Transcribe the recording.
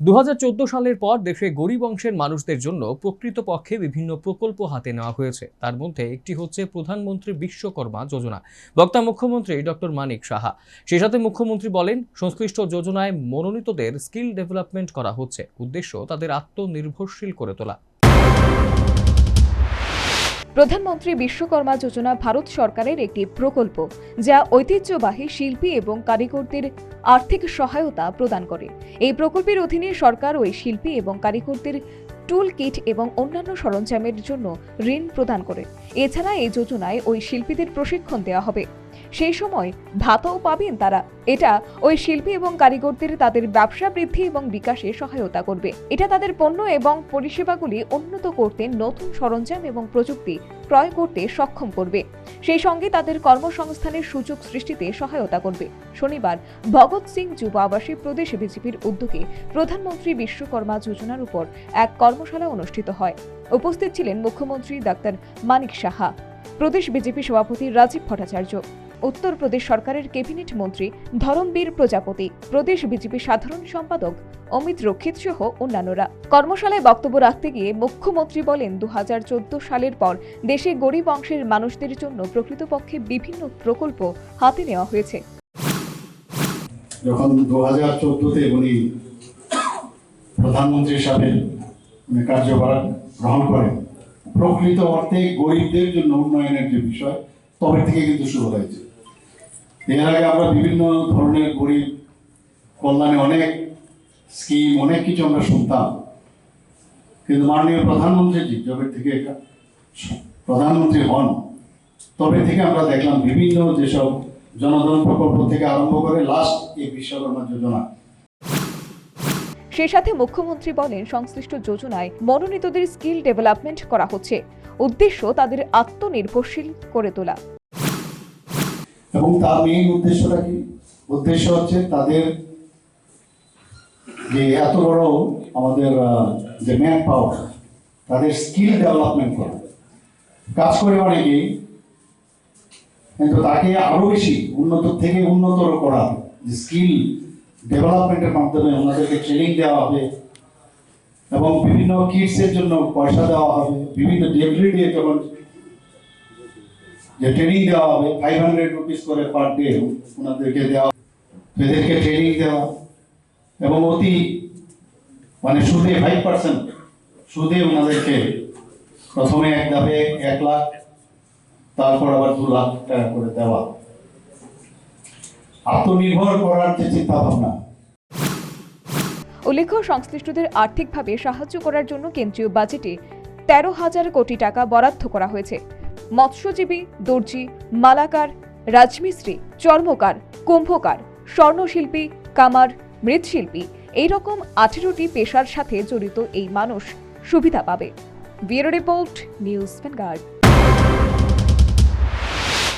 দু হাজার চোদ্দ সালের পর দেশে গরিব অংশের মানুষদের জন্য প্রকৃতপক্ষে বিভিন্ন প্রকল্প হাতে নেওয়া হয়েছে। তার মধ্যে একটি হচ্ছে প্রধানমন্ত্রী বিশ্বকর্মা যোজনা। বক্তা মুখ্যমন্ত্রী ডক্টর মানিক সাহা। সেই সাথে মুখ্যমন্ত্রী বলেন, সংশ্লিষ্ট যোজনায় মনোনীতদের স্কিল ডেভেলপমেন্ট করা হচ্ছে। উদ্দেশ্য তাদের আত্মনির্ভরশীল করে তোলা। প্রধানমন্ত্রী বিশ্বকর্মা যোজনা ভারত সরকারের একটি প্রকল্প, যা ঐতিহ্যবাহী শিল্পী এবং কারিগরদের আর্থিক সহায়তা প্রদান করে। এই প্রকল্পের অধীনে সরকার ওই শিল্পী এবং কারিগরদের টুল কিট এবং অন্যান্য সরঞ্জামের জন্য ঋণ প্রদান করে। এছাড়া এই যোজনায় ওই শিল্পীদের প্রশিক্ষণ দেওয়া হবে। সেই সময় ভাতাও পাবেন তারা। এটা ওই শিল্পী এবং কারিগরদের তাদের ব্যবসা বৃদ্ধি এবং বিকাশে সহায়তা করবে। এটা তাদের পণ্য এবং পরিষেবাগুলি উন্নত করতে নতুন সরঞ্জাম এবং প্রযুক্তি ক্রয় করতে সক্ষম করবে। সেই সঙ্গে তাদের কর্মসংস্থানের সুযোগ সৃষ্টিতে সহায়তা করবে। শনিবার ভগৎ সিং যুব আবাসী প্রদেশ বিজেপির উদ্যোগে প্রধানমন্ত্রী বিশ্বকর্মা যোজনার উপর এক কর্মশালা অনুষ্ঠিত হয়। উপস্থিত ছিলেন মুখ্যমন্ত্রী ডাক্তার মানিক সাহা, প্রদেশ বিজেপি সভাপতি রাজীব ভট্টাচার্য। উত্তরপ্রদেশ সরকারের ক্যাবিনেট মন্ত্রী ধরমবীর প্রজাপতি, প্রদেশ বিজেপি সাধারণ সম্পাদক অমিত রক্ষিত সহ অন্যান্যরা। কর্মশালায় বক্তব্য রাখতে গিয়ে মুখ্যমন্ত্রী বলেন, দুহাজার চোদ্দ সালের পর দেশে গরিব অংশের মানুষদের জন্য প্রকৃতপক্ষে বিভিন্ন প্রকল্প হাতে নেওয়া হয়েছে। যখন দু হাজার চোদ্দোতে উনি প্রধানমন্ত্রী হিসাবে কার্যভার গ্রহণ করেন, প্রকৃত অর্থে গরিবদের জন্য উন্নয়নের যে বিষয়, তবে থেকে কিন্তু শুরু হয়েছে। এর আগে আমরা বিভিন্ন ধরনের গরিব কল্যাণে অনেক স্কিম অনেক কিছু আমরা শুনতাম। কিন্তু মাননীয় প্রধানমন্ত্রীজি যবে থেকে প্রধানমন্ত্রী হন, তবে থেকে আমরা দেখলাম বিভিন্ন যেসব জনধন প্রকল্প থেকে আরম্ভ করে লাস্ট এই বিশ্বকর্মা যোজনা। সেই সাথে মুখ্যমন্ত্রী বলেন, সংশ্লিষ্ট যোজনায় মনোনীতদের স্কিল ডেভেলপমেন্ট করা হচ্ছে। উদ্দেশ্য তাদের আত্মনির্ভরশীল করে তোলা। এবং তার মেইন উদ্দেশ্যটা কি? উদ্দেশ্য হচ্ছে তাদের যে এত বড় আমাদের যে ম্যান পাওয়ার তাদের স্কিল ডেভেলপমেন্ট করা। কাজ করে অনেকেই কিন্তু তাকে আরও বেশি উন্নত, থেকে উন্নতর করা। যে স্কিল ডেভেলপমেন্টের মাধ্যমে ওনাদেরকে ট্রেনিং দেওয়া হবে এবং বিভিন্ন কিটসের জন্য পয়সা দেওয়া হবে, বিভিন্ন ডেলিভারি দিয়ে যে ট্রেনিং দেওয়া হবে ফাইভ হান্ড্রেড রুপিস করে পার ডে ওনাদেরকে দেওয়া এদেরকে ট্রেনিং দেওয়া এবং অতি মানে সুদে ফাইভ পার্সেন্ট সুদে ওনাদেরকে প্রথমে এক ধাপে এক লাখ, তারপর আবার দু লাখ টাকা করে দেওয়া আত্মনির্ভর করার যে চিন্তা ভাবনা উল্লেখ্য, সংশ্লিষ্টদের আর্থিকভাবে সাহায্য করার জন্য কেন্দ্রীয় বাজেটে তেরো হাজার কোটি টাকা বরাদ্দ করা হয়েছে। মৎস্যজীবী, দর্জি, মালাকার, রাজমিস্ত্রি, চর্মকার, কুম্ভকার, স্বর্ণশিল্পী, কামার, মৃৎশিল্পী এই রকম আঠেরোটি পেশার সাথে জড়িত এই মানুষ সুবিধা পাবে। Bureau report, news vanguard